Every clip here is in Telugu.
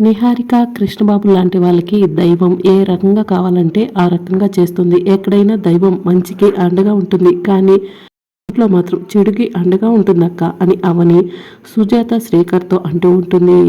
నిహారిక కృష్ణబాబు లాంటి వాళ్ళకి దైవం ఏ రకంగా కావాలంటే ఆ రకంగా చేస్తుంది. ఎక్కడైనా దైవం మంచికి అండగా ఉంటుంది. కానీ ఇంట్లో మాత్రం చెడుకి అండగా ఉంటుందక్క అని అవని సుజాత శ్రీకర్తో అంటూ ఉంటుంది.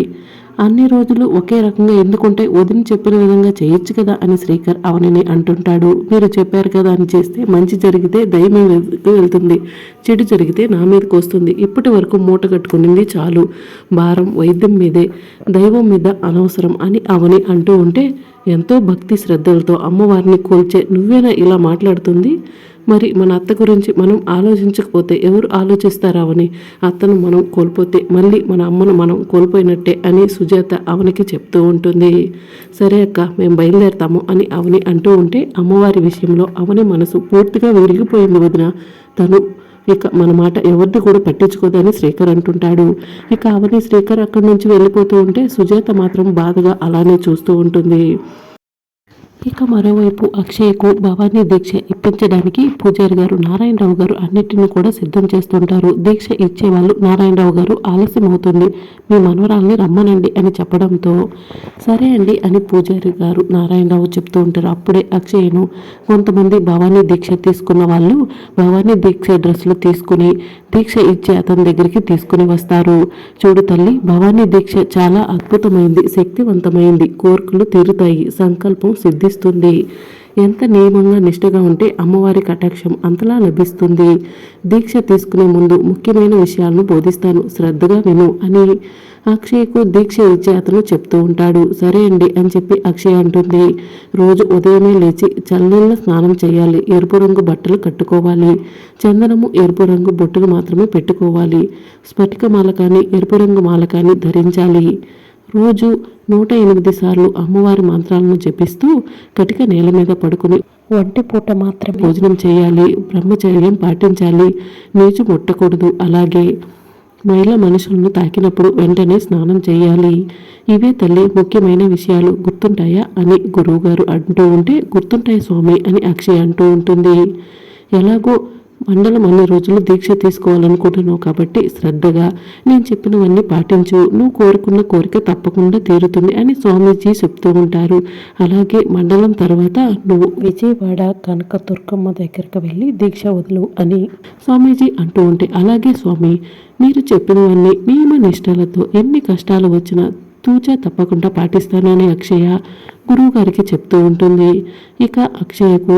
అన్ని రోజులు ఒకే రకంగా ఎందుకుంటే వదిన చెప్పిన విధంగా చేయొచ్చు కదా అని శ్రీకర్ అవనిని అంటుంటాడు. మీరు చెప్పారు కదా అని చేస్తే మంచి జరిగితే దైవం వెళ్తుంది. చెడు జరిగితే నా మీదకి వస్తుంది. ఇప్పటి వరకు మూట కట్టుకునింది చాలు. భారం వైద్యం మీదే దైవం మీద అనవసరం అని అవని అంటూ ఉంటే ఎంతో భక్తి శ్రద్ధలతో అమ్మవారిని కోల్చే నువ్వేనా ఇలా మాట్లాడుతుంది? మరి మన అత్త గురించి మనం ఆలోచించకపోతే ఎవరు ఆలోచిస్తారు అవని? అత్తను మనం కోల్పోతే మళ్ళీ మన అమ్మను మనం కోల్పోయినట్టే అని సుజాత అవనికి చెప్తూ ఉంటుంది. సరే అక్క మేము బయలుదేరతాము అని అవని అంటూ ఉంటే అమ్మవారి విషయంలో అవని మనసు పూర్తిగా విరిగిపోయింది వదిన. తను ఇక మన మాట ఎవరిది కూడా పట్టించుకోదని శ్రీకర్ అంటుంటాడు. ఇక అవని శ్రీకర్ అక్కడి నుంచి వెళ్ళిపోతూ ఉంటే సుజాత మాత్రం బాధగా అలానే చూస్తూ ఉంటుంది. ఇక మరోవైపు అక్షయ్కు భవానీ దీక్ష ఇప్పించడానికి పూజారి గారు నారాయణరావు గారు అన్నిటిని కూడా సిద్ధం చేస్తుంటారు. దీక్ష ఇచ్చేవాళ్ళు నారాయణరావు గారు ఆలస్యం అవుతుంది మీ మనవరాల్ని రమ్మనండి అని చెప్పడంతో సరే అండి అని పూజారి గారు నారాయణరావు చెప్తూ ఉంటారు. అప్పుడే అక్షయ్ను కొంతమంది భవానీ దీక్ష తీసుకున్న వాళ్ళు భవానీ దీక్ష డ్రెస్సులు తీసుకుని దీక్ష ఇచ్చే అతని దగ్గరికి తీసుకుని వస్తారు. చూడు తల్లి భవానీ దీక్ష చాలా అద్భుతమైంది శక్తివంతమైంది కోరికలు తీరుతాయి సంకల్పం సిద్ధిస్తుంది ఎంత నియమంగా నిష్ఠగా ఉంటే అమ్మవారి కటాక్షం అంతలా లభిస్తుంది. దీక్ష తీసుకునే ముందు ముఖ్యమైన విషయాలను బోధిస్తాను. శ్రద్ధగా విను అని అక్షయ్కు దీక్ష ఇచ్చే అతను చెప్తూ ఉంటాడు. సరే అండి అని చెప్పి అక్షయ్ అంటుంది. రోజు ఉదయమే లేచి చల్లనీళ్ళ స్నానం చేయాలి. ఎరుపు రంగు బట్టలు కట్టుకోవాలి. చందనము ఎరుపు రంగు బొట్టులు మాత్రమే పెట్టుకోవాలి. స్ఫటిక మాల కానీ ఎరుపు రంగు మాల కానీ ధరించాలి. రోజు నూట ఎనిమిది సార్లు అమ్మవారి మంత్రాలను జపిస్తూ కటిక నేల మీద పడుకుని ఒంటి పూట మాత్రం భోజనం చేయాలి బ్రహ్మచర్యం పాటించాలి నీచు ముట్టకూడదు. అలాగే మహిళ మనుషులను తాకినప్పుడు వెంటనే స్నానం చేయాలి. ఇవే తల్లి ముఖ్యమైన విషయాలు గుర్తుంటాయా అని గురువుగారు అంటూ ఉంటే గుర్తుంటాయి స్వామి అని అక్షయ్ అంటూ ఉంటుంది. ఎలాగో మండలం అన్ని రోజులు దీక్ష తీసుకోవాలనుకుంటున్నావు కాబట్టి శ్రద్ధగా నేను చెప్పినవన్నీ పాటించు. నువ్వు కోరుకున్న కోరిక తప్పకుండా తీరుతుంది అని స్వామీజీ చెప్తూ ఉంటారు. అలాగే మండలం తర్వాత నువ్వు విజయవాడ కనక దుర్గమ్మ దగ్గరకు వెళ్ళి దీక్ష వదులు అని స్వామీజీ అంటూ ఉంటే అలాగే స్వామి మీరు చెప్పినవన్నీ నియమ నిష్టలతో ఎన్ని కష్టాలు వచ్చినా తూచా తప్పకుండా పాటిస్తానని అక్షయ గురువు గారికి చెప్తూ ఉంటుంది. ఇక అక్షయకు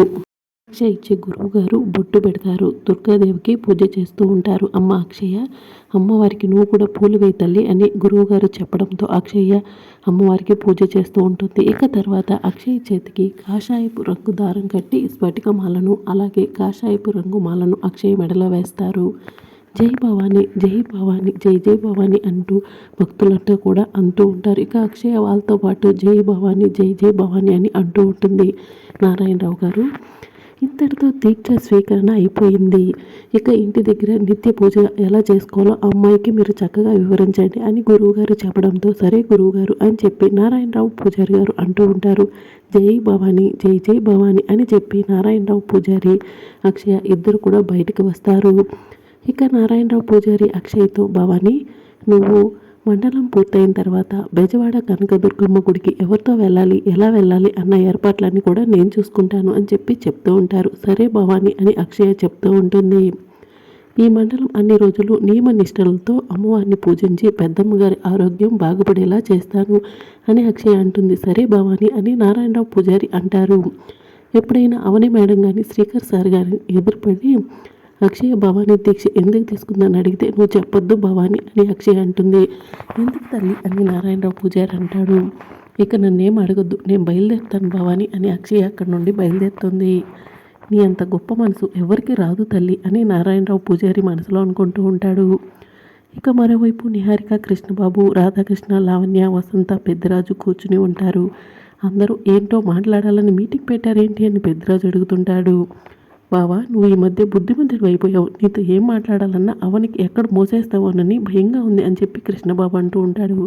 అక్షయ ఇచ్చే గురువు గారు బొట్టు పెడతారు. దుర్గాదేవికి పూజ చేస్తూ ఉంటారు. అమ్మ అక్షయ అమ్మవారికి నువ్వు కూడా పూలు వేయి తల్లి అని గురువు గారు చెప్పడంతో అక్షయ్య అమ్మవారికి పూజ చేస్తూ ఉంటుంది. ఇక తర్వాత అక్షయ చేతికి కాషాయపు రంగు దారం కట్టి స్ఫటిక మాలను అలాగే కాషాయపు రంగు మాలను అక్షయ మెడలో వేస్తారు. జై భవాని జై భవాని జై జై భవాని అంటూ భక్తులంతా కూడా అంటూ ఉంటారు. ఇక అక్షయ వాళ్ళతో పాటు జై భవాని జై జై భవాని అని అంటూ ఉంటుంది. నారాయణరావు గారు ఇంతటితో దీక్ష స్వీకరణ అయిపోయింది. ఇక ఇంటి దగ్గర నిత్య పూజ ఎలా చేసుకోవాలో అమ్మాయికి మీరు చక్కగా వివరించండి అని గురువుగారు చెప్పడంతో సరే గురువుగారు అని చెప్పి నారాయణరావు పూజారి గారు అంటూ ఉంటారు. జై భవాని జై జై భవాని అని చెప్పి నారాయణరావు పూజారి అక్షయ ఇద్దరు కూడా బయటకు వస్తారు. ఇక నారాయణరావు పూజారి అక్షయ్తో భవాని నువ్వు మండలం పూర్తయిన తర్వాత బెజవాడ కనకదుర్గమ్మ గుడికి ఎవరితో వెళ్ళాలి ఎలా వెళ్ళాలి అన్న ఏర్పాట్లన్నీ కూడా నేను చూసుకుంటాను అని చెప్పి చెప్తూ ఉంటారు. సరే భవాని అని అక్షయ చెప్తూ ఉంటుంది. ఈ మండలం అన్ని రోజులు నియమ నిష్టలతో అమ్మవారిని పూజించి పెద్దమ్మ గారి ఆరోగ్యం బాగుపడేలా చేస్తాను అని అక్షయ అంటుంది. సరే భవాని అని నారాయణరావు పూజారి అంటారు. ఎప్పుడైనా అవని మేడం కానీ శ్రీకర్ సార్ గారిని ఎదురుపడి అక్షయ భవానీ దీక్ష ఎందుకు తీసుకుందని అడిగితే నువ్వు చెప్పొద్దు భవానీ అని అక్షయ అంటుంది. ఎందుకు తల్లి అని నారాయణరావు పూజారి అంటాడు. ఇక నన్నేం అడగొద్దు నేను బయలుదేరుతాను భవానీ అని అక్షయ అక్కడి నుండి బయలుదేరుతుంది. నీ అంత గొప్ప మనసు ఎవరికి రాదు తల్లి అని నారాయణరావు పూజారి మనసులో అనుకుంటూ ఉంటాడు. ఇక మరోవైపు నిహారిక కృష్ణబాబు రాధాకృష్ణ లావణ్య వసంత పెద్దరాజు కూర్చుని ఉంటారు. అందరూ ఏంటో మాట్లాడాలని మీటింగ్ పెట్టారేంటి అని పెద్దరాజు అడుగుతుంటాడు. బావా నువ్వు ఈ మధ్య బుద్ధిమంతుడు అయిపోయావు. నీతో ఏం మాట్లాడాలన్నా అవనికి ఎక్కడ మోసేస్తావోనని భయంగా ఉంది అని చెప్పి కృష్ణబాబు అంటూ ఉంటాడు.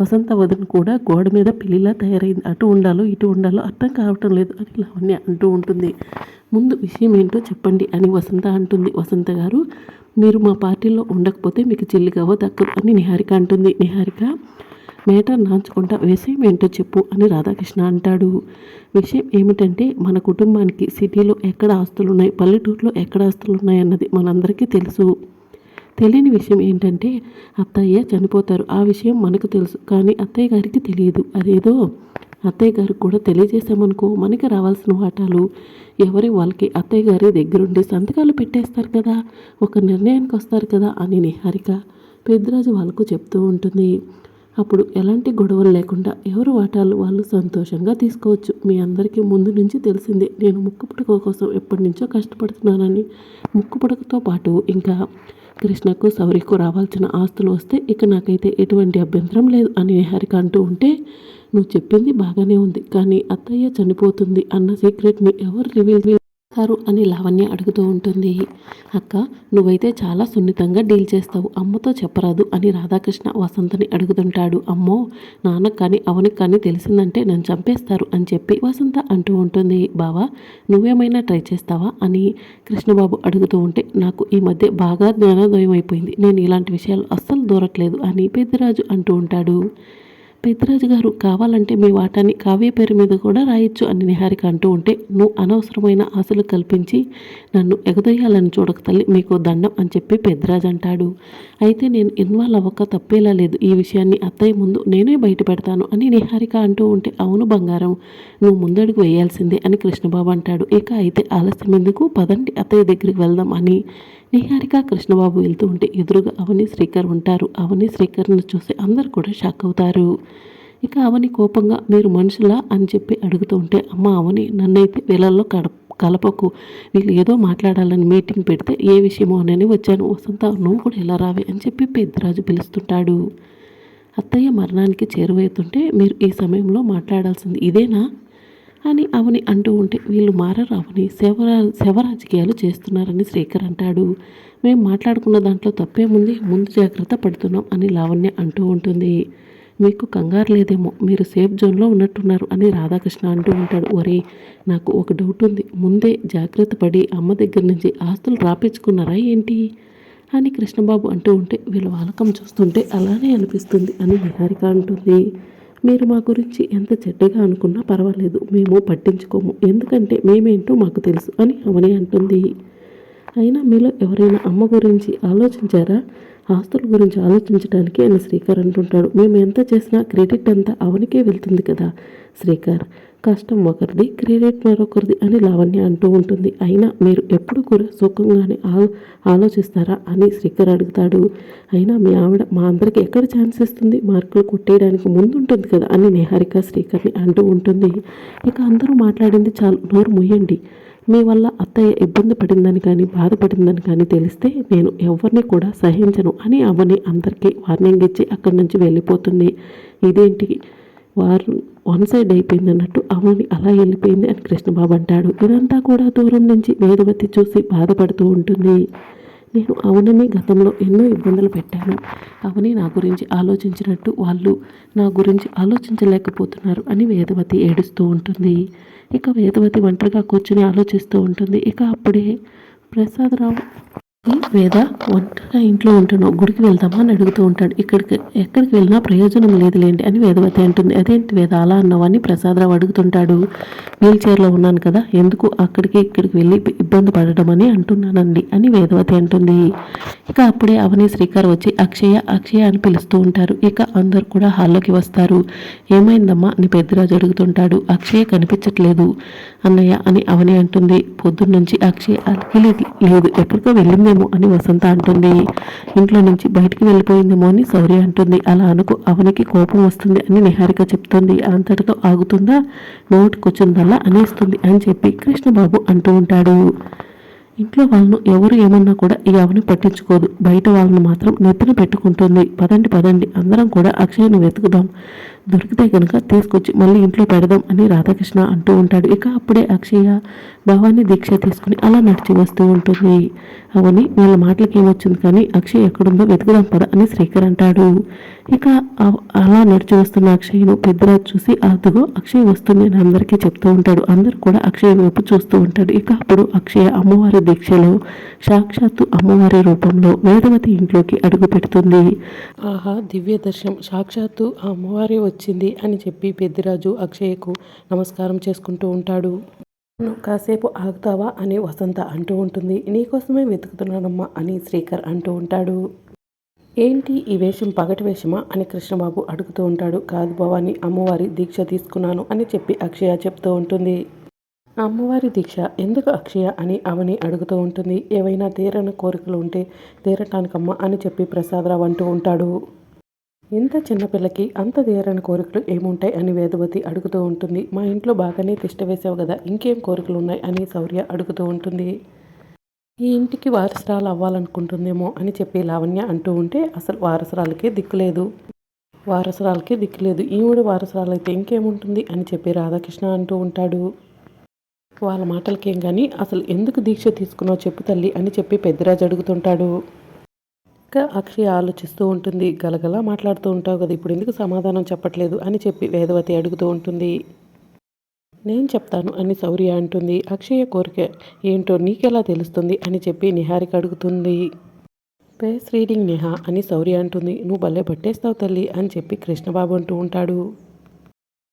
వసంత వదన కూడా గోడ మీద పిల్లిలా తయారైంది. అటు ఉండాలో ఇటు ఉండాలో అర్థం కావటం లేదు అని లావణ్య అంటూ ఉంటుంది. ముందు విషయం ఏంటో చెప్పండి అని వసంత అంటుంది. వసంత గారు మీరు మా పార్టీలో ఉండకపోతే మీకు చెల్లి కావో దక్కదు అని నిహారిక అంటుంది. నిహారిక మేటర్ నాంచకుండా విషయం ఏంటో చెప్పు అని రాధాకృష్ణ అంటాడు. విషయం ఏమిటంటే మన కుటుంబానికి సిటీలో ఎక్కడ ఆస్తులు ఉన్నాయి పల్లెటూరులో ఎక్కడ ఆస్తులు ఉన్నాయి అన్నది మనందరికీ తెలుసు. తెలియని విషయం ఏంటంటే అత్తయ్య చనిపోతారు. ఆ విషయం మనకు తెలుసు కానీ అత్తయ్య గారికి తెలియదు. అదేదో అత్తయ్య గారికి కూడా తెలియజేశామనుకో మనకి రావాల్సిన వాటాలు. ఎవరి వాళ్ళకి అత్తయ్య గారి దగ్గరుండి సంతకాలు పెట్టేస్తారు కదా ఒక నిర్ణయానికి వస్తారు కదా అని నిహారిక పెద్దరాజు వాళ్ళకు చెప్తూ ఉంటుంది. అప్పుడు ఎలాంటి గొడవలు లేకుండా ఎవరు వాటాలు వాళ్ళు సంతోషంగా తీసుకోవచ్చు. మీ అందరికీ ముందు నుంచి తెలిసిందే నేను ముక్కు పుడక కోసం ఎప్పటి నుంచో కష్టపడుతున్నానని. ముక్కు పుడకతో పాటు ఇంకా కృష్ణకు సౌరికి రావాల్సిన ఆస్తులు వస్తే ఇక నాకైతే ఎటువంటి అభ్యంతరం లేదు అని నిహారిక అంటూ ఉంటే నువ్వు చెప్పింది బాగానే ఉంది కానీ అత్తయ్య చనిపోతుంది అన్న సీక్రెట్ని ఎవరు రివీల్ చేస్తారు అని లావణ్య అడుగుతూ ఉంటుంది. అక్క నువ్వైతే చాలా సున్నితంగా డీల్ చేస్తావు. అమ్మతో చెప్పరాదు అని రాధాకృష్ణ వసంతని అడుగుతుంటాడు. అమ్మో నాన్నకు కానీ అవనికి కానీ తెలిసిందంటే నన్ను చంపేస్తారు అని చెప్పి వసంత అంటూ ఉంటుంది. బావా నువ్వేమైనా ట్రై చేస్తావా అని కృష్ణబాబు అడుగుతూ ఉంటే నాకు ఈ మధ్య బాగా జ్ఞానోదయం అయిపోయింది. నేను ఇలాంటి విషయాలు అస్సలు దూరట్లేదు అని పెద్దరాజు అంటూ ఉంటాడు. పెద్దిరాజు గారు కావాలంటే మీ వాటాన్ని కావ్య పేరు మీద కూడా రాయొచ్చు అని నిహారిక అంటూ ఉంటే నువ్వు అనవసరమైన ఆశలు కల్పించి నన్ను ఎగదొయ్యాలని చూడక తల్లి మీకు దండం అని చెప్పి పెద్దరాజు అంటాడు. అయితే నేను ఇన్వాల్వ్ అవ్వక తప్పేలా లేదు. ఈ విషయాన్ని అత్తయ్య ముందు నేనే బయట పెడతాను అని నిహారిక అంటూ ఉంటే అవును బంగారం నువ్వు ముందడుగు వేయాల్సిందే అని కృష్ణబాబు అంటాడు. ఇక అయితే ఆలస్యం ఎందుకు? పదండి అత్తయ్య దగ్గరికి వెళ్దాం అని నిహారిక కృష్ణబాబు వెళ్తూ ఉంటే ఎదురుగా అవని శ్రీకర్ ఉంటారు. అవని శ్రీకర్ను చూసి అందరు కూడా షాక్ అవుతారు. ఇక అవని కోపంగా మీరు మనుషులా? అని చెప్పి అడుగుతూ ఉంటే అమ్మ అవని నన్నైతే వీళ్ళల్లో కడ కలపకు. వీళ్ళు ఏదో మాట్లాడాలని మీటింగ్ పెడితే ఏ విషయమో అని వచ్చాను. వసంత నువ్వు కూడా ఎలా రావే అని చెప్పి పెద్దరాజు పిలుస్తుంటాడు. అత్తయ్య మరణానికి చేరువవుతుంటే మీరు ఈ సమయంలో మాట్లాడాల్సింది ఇదేనా? అని అవని అంటూ ఉంటే వీళ్ళు మారరు అవని శవరా శవరాజకీయాలు చేస్తున్నారని శ్రీకర్ అంటాడు. మేము మాట్లాడుకున్న దాంట్లో తప్పేముంది? ముందు జాగ్రత్త పడుతున్నాం అని లావణ్య అంటూ ఉంటుంది. మీకు కంగారు లేదేమో? మీరు సేఫ్ జోన్లో ఉన్నట్టున్నారు అని రాధాకృష్ణ అంటూ ఉంటాడు. ఒరే నాకు ఒక డౌట్ ఉంది. ముందే జాగ్రత్త పడి అమ్మ దగ్గర నుంచి ఆస్తులు రాపించుకున్నారా ఏంటి? అని కృష్ణబాబు అంటూ ఉంటే వీళ్ళ వాలకం చూస్తుంటే అలానే అనిపిస్తుంది అని నిహారిక అంటుంది. మీరు మా గురించి ఎంత చెడ్డగా అనుకున్నా పర్వాలేదు మేము పట్టించుకోము. ఎందుకంటే మేమేంటో మాకు తెలుసు అని అవని అంటుంది. అయినా మీలో ఎవరైనా అమ్మ గురించి ఆలోచించారా? ఆస్తుల గురించి ఆలోచించడానికి ఆయన శ్రీకర్ అంటుంటాడు. మేము ఎంత చేసినా క్రెడిట్ అంతా అవనికే వెళ్తుంది కదా? శ్రీకర్ కష్టం ఒకరిది క్రెడిట్ మరొకరిది అని లావణ్య అంటూ ఉంటుంది. అయినా మీరు ఎప్పుడు కూడా సుఖంగానే ఆ ఆలోచిస్తారా అని శ్రీకర్ అడుగుతాడు. అయినా మీ ఆవిడ మా అందరికి ఎక్కడ ఛాన్స్ ఇస్తుంది? మార్కులు కొట్టేయడానికి ముందు ఉంటుంది కదా అని నిహారిక శ్రీకర్ని అంటూ ఉంటుంది. ఇక అందరూ మాట్లాడింది చాలు. నోరు ముయ్యండి మీ వల్ల అత్తయ్య ఇబ్బంది పడిందని కానీ బాధపడిందని కానీ తెలిస్తే నేను ఎవరిని కూడా సహించను అని అవని అందరికీ వార్నింగ్ ఇచ్చి అక్కడి నుంచి వెళ్ళిపోతుంది. ఇదేంటి? వారు వన్ సైడ్ అయిపోయింది అన్నట్టు అవని అలా వెళ్ళిపోయింది అని కృష్ణబాబు అంటాడు. ఇదంతా కూడా దూరం నుంచి వేదవతి చూసి బాధపడుతూ ఉంటుంది. నేను అవునని గతంలో ఎన్నో ఇబ్బందులు పెట్టాను. అవని నా గురించి ఆలోచించినట్టు వాళ్ళు నా గురించి ఆలోచించలేకపోతున్నారు అని వేదవతి ఏడుస్తూ ఉంటుంది. ఇక వేదవతి ఒంటరిగా కూర్చుని ఆలోచిస్తూ ఉంటుంది. ఇక అప్పుడే ప్రసాదరావు వేద ఒంటరిగా ఇంట్లో ఉంటున్నావు గుడికి వెళ్దామా అని అడుగుతూ ఉంటాడు. ఇక్కడికి ఎక్కడికి వెళ్ళినా ప్రయోజనం లేదులేండి అని వేదవతి అంటుంది. అదేంటి వేద అలా అన్నావు? అని ప్రసాదరావు అడుగుతుంటాడు. వీల్ చైర్లో ఉన్నాను కదా ఎందుకు అక్కడికి ఇక్కడికి వెళ్ళి ఇబ్బంది పడడం అని అంటున్నానండి అని వేదవతి అంటుంది. ఇక అప్పుడే అవని శ్రీకర్ వచ్చి అక్షయ అక్షయ అని పిలుస్తూ ఉంటారు. ఇక అందరు కూడా హాల్లోకి వస్తారు. ఏమైందమ్మా? అని పెద్దరాజు అడుగుతుంటాడు. అక్షయ కనిపించట్లేదు అన్నయ్య అని అవని అంటుంది. పొద్దున్నుంచి అక్షయ అలికి లేదు ఎప్పటికో వెళ్ళిందేమో అని వసంత అంటుంది. ఇంట్లో నుంచి బయటికి వెళ్ళిపోయిందేమో అని సౌర్య అంటుంది. అలా అనుకో అవనికి కోపం వస్తుంది అని నిహారిక చెప్తుంది. అంతటితో ఆగుతుందా? నోటికొచ్చిందల్లా అనేస్తుంది అని చెప్పి కృష్ణబాబు అంటూ ఉంటాడు. ఇంట్లో వాళ్ళను ఎవరు ఏమన్నా కూడా ఈ అవని పట్టించుకోదు. బయట వాళ్ళని మాత్రం నెత్తిన పెట్టుకుంటుంది. పదండి పదండి అందరం కూడా అక్షయ్ని వెతుకుదాం. దొరికితే కనుక తీసుకొచ్చి మళ్ళీ ఇంట్లో పెడదాం అని రాధాకృష్ణ అంటూ ఉంటాడు. ఇక అప్పుడే అక్షయ భవాన్ని దీక్ష తీసుకుని అలా నడిచి వస్తూ ఉంటుంది. అవని వాళ్ళ మాటలకి ఏమొచ్చింది కానీ అక్షయ్ ఎక్కడుందో వెతుకుదాం పద అని శ్రీకర్ అంటాడు. ఇక అలా నడిచి వస్తున్న అక్షయ్ను పెద్దరాజు చూసి అదుగో అక్షయ్ వస్తుంది అని అందరికీ చెప్తూ ఉంటాడు. అందరూ కూడా అక్షయ్ వైపు చూస్తూ ఉంటాడు ఇక అప్పుడు అక్షయ అమ్మవారి దీక్షలో సాక్షాత్తు అమ్మవారి రూపంలో వేదవతి ఇంట్లోకి అడుగు పెడుతుంది. ఆహా దివ్య దర్శనం సాక్షాత్తు అమ్మవారి వచ్చింది అని చెప్పి పెద్దిరాజు అక్షయ్యకు నమస్కారం చేసుకుంటూ ఉంటాడు. "నువ్వు కాసేపు ఆగుతావా? అని వసంత అంటూ ఉంటుంది. నీకోసమే వెతుకుతున్నానమ్మా అని శ్రీకర్ అంటూ ఉంటాడు. ఏంటి ఈ వేషం పగటి వేషమా? అని కృష్ణబాబు అడుగుతూ ఉంటాడు. కాదు భవాని అమ్మవారి దీక్ష తీసుకున్నాను అని చెప్పి అక్షయ చెప్తూ ఉంటుంది. అమ్మవారి దీక్ష? ఎందుకు అక్షయ? అని అవని అడుగుతూ ఉంటుంది. ఏవైనా తీరని కోరికలు ఉంటే తీరటానికమ్మ అని చెప్పి ప్రసాదరావు అంటూ ఉంటాడు. ఇంత చిన్నపిల్లకి అంత తీరని కోరికలు ఏముంటాయి అని వేదవతి అడుగుతూ ఉంటుంది. మా ఇంట్లో బాగానే తిష్ట వేసావు కదా ఇంకేం కోరికలు ఉన్నాయి అని శౌర్య అడుగుతూ ఉంటుంది. ఈ ఇంటికి వారసురాలు అవ్వాలనుకుంటుందేమో అని చెప్పి లావణ్య అంటూ ఉంటే అసలు వారసురాలకే దిక్కులేదు వారసురాలకే దిక్కులేదు ఈవిడ వారసురాలు అయితే ఇంకేముంటుంది అని చెప్పి రాధాకృష్ణ అంటూ ఉంటాడు. వాళ్ళ మాటలకేం కానీ అసలు ఎందుకు దీక్ష తీసుకున్నావు చెప్పు తల్లి అని చెప్పి పెద్దరాజు అడుగుతుంటాడు. ఇంకా అక్షయ ఆలోచిస్తూ ఉంటుంది. గలగలా మాట్లాడుతూ ఉంటావు కదా ఇప్పుడు ఎందుకు సమాధానం చెప్పట్లేదు అని చెప్పి వేదవతి అడుగుతూ ఉంటుంది. నేను చెప్తాను అని శౌర్య అంటుంది. అక్షయ కోరిక ఏంటో నీకెలా తెలుస్తుంది అని చెప్పి నిహారిక అడుగుతుంది. పేస్ రీడింగ్ నిహా అని శౌర్య అంటుంది. నువ్వు భలే పట్టేస్తావు తల్లి అని చెప్పి కృష్ణబాబు అంటూ ఉంటాడు.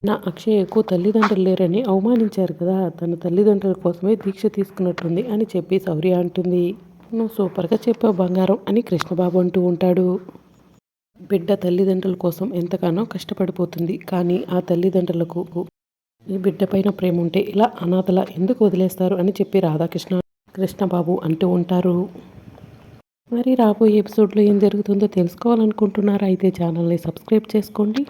నా అక్షయకు తల్లిదండ్రులు లేరని అవమానించారు కదా తన తల్లిదండ్రుల కోసమే దీక్ష తీసుకున్నట్టుంది అని చెప్పి శౌర్య అంటుంది. నువ్వు సూపర్గా చెప్పావు బంగారం అని కృష్ణబాబు అంటూ ఉంటాడు. బిడ్డ తల్లిదండ్రుల కోసం ఎంతగానో కష్టపడిపోతుంది. కానీ ఆ తల్లిదండ్రులకు ఈ బిడ్డ పైన ప్రేమ ఉంటే ఇలా అనాథల ఎందుకు వదిలేస్తారు అని చెప్పి రాధాకృష్ణ కృష్ణబాబు అంటూ ఉంటారు. మరి రాబోయే ఎపిసోడ్లో ఏం జరుగుతుందో తెలుసుకోవాలనుకుంటున్నారా? అయితే ఛానల్ని సబ్స్క్రైబ్ చేసుకోండి.